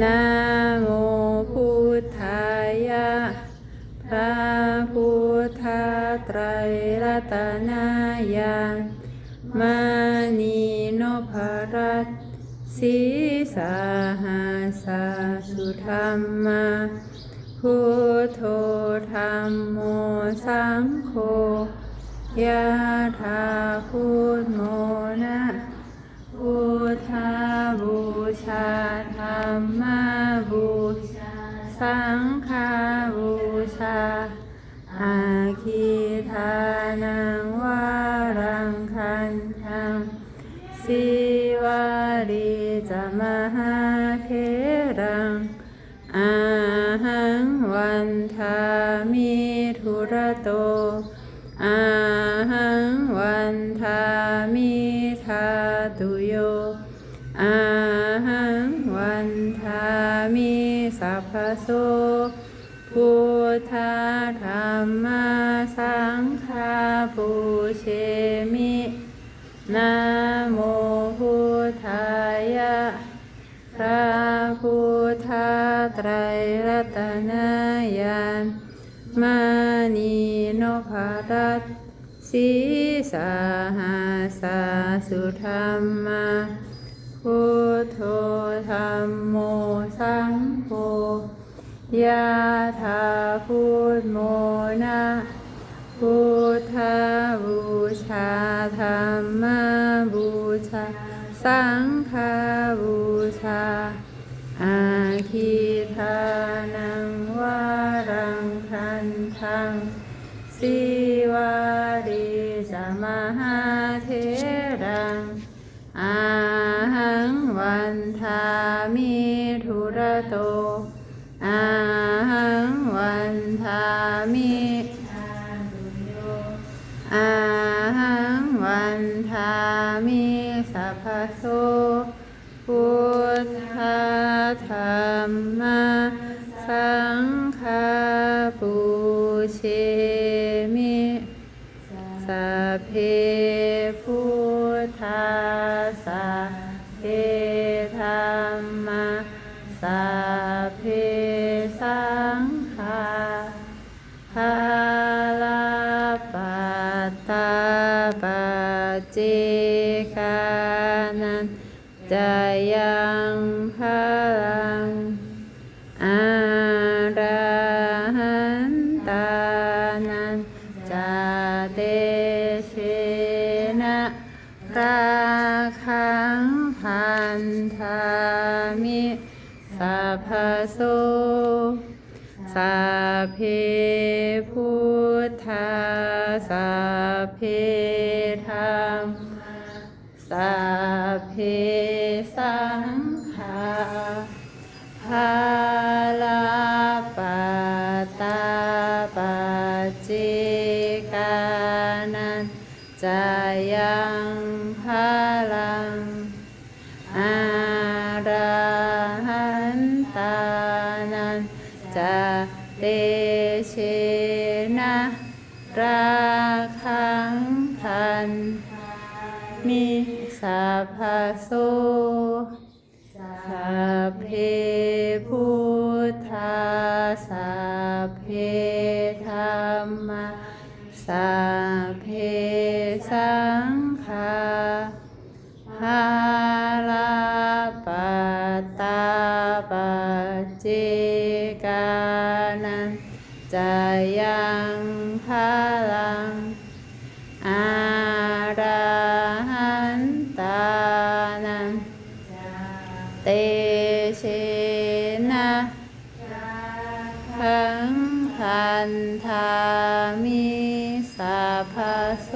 นะโมพุทธายะ พระพุทธไตรรัตนายานมานีโนภรัตสีสาหาสาสุธรรมาพุทโธธรรมโมสังโฆยะถาพุทโมนะพุทธาบูชาธรรมบูชา สังฆาบูชา อาคีทานังวารังคันทังสิวาริจมหาเทรัง อาหังวันทามิทุระโต อาหังวันทามิ พพโสพุทธาธรรมสังฆาปูเชมินะโมพุทธายะพระพุทธไตรรัตนายานมานีโนภารัตสีสาหาสาสุธรรมาพุทโธธรรมโมสังโฆ ยะถาพุทโมนะพุทธบูชาธรรมบูชา สังฆบูชา อาคีทานังวารังคันทังสิวาริสมหาเทรังอาหังวันทามิทุระโต นทามิทาตุโยอาหังวันทามิสัพพโสพุทธธรรมสังฆาปูเชมิสัพเพพุทธาสัพเพธรรมสัพเพสัง เจกานันจะยังพลังอาราหันตานันจะเตเชนะราคังพันธามิสัพพโส สัพเพพุทธาสัพเพธรรมสัพเพสังฆาภาลาปตาปัจเจกานันจะยังพลังอา จะเตเชนะราคังคันมิสัพพโสสัพเพพุทธาสัพเพธรรมสัพเพสังฆา ตาปัจเจกานันจะยังพลังอาราหันตานันเตเชนะทังพันธามิสัพพโส